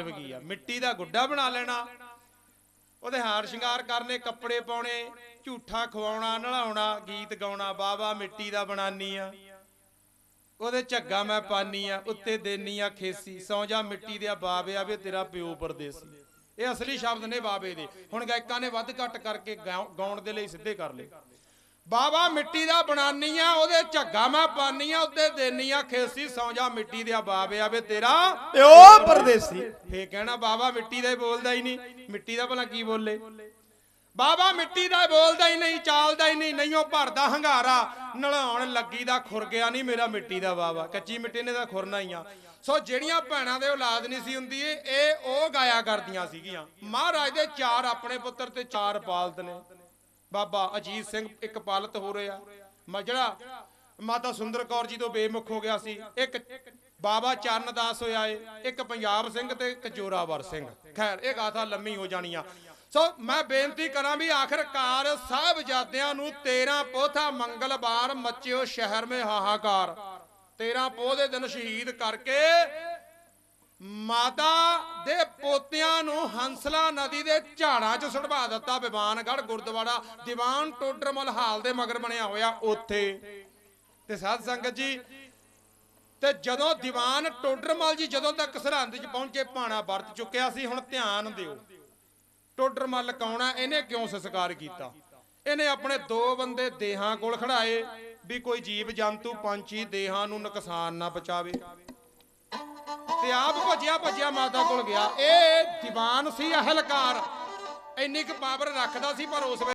ਗਈ ਆ? ਮਿੱਟੀ ਦਾ ਗੁੱਡਾ ਬਣਾ ਲੈਣਾ। ਉਹਦੇ ਹਾਰ ਸ਼ਿੰਗਾਰ ਕਰਨੇ, ਕੱਪੜੇ ਪਾਉਣੇ, ਝੂਠਾ ਖਵਾਉਣਾ, ਨਲਾਉਣਾ, ਗੀਤ ਗਾਉਣਾ ਬਾਬਾ ਮਿੱਟੀ ਦਾ ਬਣਾਨੀ ਆ। ਉਹਦੇ ਝੱਗਾ ਮੈਂ ਪਾਨੀ ਆ, ਉੱਤੇ ਦੇਨੀ ਆ ਖੇਸੀ। ਸੌ ਜਾ ਮਿੱਟੀ ਦੇ ਬਾਬਿਆ ਵੇ ਤੇਰਾ ਪਿਓ ਪਰਦੇਸੀ। ਇਹ ਅਸਲੀ ਸ਼ਬਦ ਨੇ ਬਾਬੇ ਦੇ। ਹੁਣ ਗਾਇਕਾਂ ਨੇ ਵੱਧ ਘੱਟ ਕਰਕੇ ਗਾਉਣ ਦੇ ਲਈ ਸਿੱਧੇ ਕਰ ਲਏ। ਬਾਬਾ ਮਿੱਟੀ ਦਾ ਬਣਾਨੀ ਆ ਉਹਦੇ ਝੱਗਾ ਮੈਂ ਪਾਨੀ ਆ ਉੱਤੇ ਦੇਨੀ ਆ ਖੇਸੀ ਸੌ ਜਾ ਮਿੱਟੀ ਦੇ ਬਾਬਿਆ ਵੇ ਤੇਰਾ। ਪਿਓ ਪਰਦੇਸੀ। ਫੇ ਕਹਿਣਾ ਬਾਬਾ ਮਿੱਟੀ ਦਾ ਹੀ ਬੋਲਦਾ ਹੀ ਨਹੀਂ ਮਿੱਟੀ ਦਾ ਭਲਾ ਕੀ ਬੋਲੇ? ਬਾਬਾ ਮਿੱਟੀ ਦਾ ਬੋਲਦਾ ਹੀ ਨਹੀਂ ਚਾਲਦਾ ਹੀ ਨਹੀਂ ਨਹੀਂਓ ਭਰਦਾ ਹੰਗਾਰਾ। ਨਲਾਉਣ ਲੱਗੀ ਦਾ ਖੁਰ ਗਿਆ ਨਹੀਂ ਮੇਰਾ ਮਿੱਟੀ ਦਾ ਬਾਬਾ ਕੱਚੀ ਮਿੱਟੀ ਨੇ ਤਾਂ ਖੁਰਨਾ ਹੀ ਆ। ਸੋ ਜਿਹੜੀਆਂ ਭੈਣਾਂ ਦੇ ਔਲਾਦ ਨਹੀਂ ਸੀ ਹੁੰਦੀ ਇਹ ਉਹ ਗਾਇਆ ਕਰਦੀਆਂ ਸੀਗੀਆਂ। ਮਹਾਰਾਜ ਦੇ ਚਾਰ ਆਪਣੇ ਪੁੱਤਰ ਤੇ ਚਾਰ ਪਾਲਤ ਨੇ। ਬਾਬਾ ਅਜੀਤ ਸਿੰਘ ਇੱਕ ਪਾਲਤ ਹੋ ਰਿਹਾ। ਮ- ਜਿਹੜਾ ਮਾਤਾ ਸੁੰਦਰ ਕੌਰ ਜੀ ਤੋਂ ਬੇਮੁਖ ਹੋ ਗਿਆ ਸੀ, ਇੱਕ ਬਾਬਾ ਚਰਨਦਾਸ ਹੋਇਆ ਏ, ਇੱਕ ਪੰਜਾਬ ਸਿੰਘ ਤੇ ਇੱਕ ਜੋਰਾਵਰ ਸਿੰਘ। ਖੈਰ, ਇਹ ਗਾਥਾ ਲੰਮੀ ਹੋ ਜਾਣੀ ਆ ਸੋ ਮੈਂ ਬੇਨਤੀ ਕਰਾਂ ਵੀ ਆਖਰਕਾਰ ਸਾਹਿਬਜ਼ਾਦਿਆਂ ਨੂੰ 13 ਪੋਥਾ ਮੰਗਲਵਾਰ ਮੱਚਿਓ ਸ਼ਹਿਰ ਮੇ ਹਾਹਾਕਾਰ। 13 ਪੋਹ ਦੇ ਦਿਨ ਸ਼ਹੀਦ ਕਰਕੇ ਮਾਤਾ ਦੇ ਪੋਤਿਆਂ ਨੂੰ ਹੰਸਲਾ ਨਦੀ ਦੇ ਝਾੜਾਂ 'ਚ ਸੁੜਵਾ ਦਿੱਤਾ। ਬਿਵਾਨਗੜ ਗੁਰਦੁਆਰਾ ਦੀਵਾਨ ਟੋਡਰਮਲ ਹਾਲ ਦੇ ਮਗਰ ਬਣਿਆ ਹੋਇਆ ਉੱਥੇ। ਤੇ ਸਾਧ ਸੰਗਤ ਜੀ, ਤੇ ਜਦੋਂ ਦੀਵਾਨ ਟੋਡਰਮਲ ਜੀ ਜਦੋਂ ਤੱਕ ਸਰਹੰਦ 'ਚ ਪਹੁੰਚੇ ਪਾਣਾ ਵਰਤ ਚੁੱਕਿਆ ਸੀ, ਹੁਣ ਧਿਆਨ ਦਿਓ। ਟੋਡਰਮਲ ਕੌਣਾ ਇਹਨੇ ਕਿਉਂ ਸੰਸਕਾਰ ਕੀਤਾ? ਇਹਨੇ ਆਪਣੇ ਦੋ ਬੰਦੇ ਦੇਹਾਂ ਕੋਲ ਖੜਾਏ ਵੀ ਕੋਈ ਜੀਵ ਜੰਤੂ ਪੰਛੀ ਦੇਹਾਂ ਨੂੰ ਨੁਕਸਾਨ ਨਾ ਪਹੁੰਚਾਵੇ। ਤੇ ਆਪ ਭੱਜਿਆ ਭੱਜਿਆ ਮਾਤਾ ਕੋਲ ਗਿਆ। ਇਹ ਦੀਵਾਨ ਸੀ ਅਹਲਕਾਰ। ਇੰਨੀ ਕੁ ਪਾਵਰ ਰੱਖਦਾ ਸੀ ਪਰ ਉਸ ਵੇਲੇ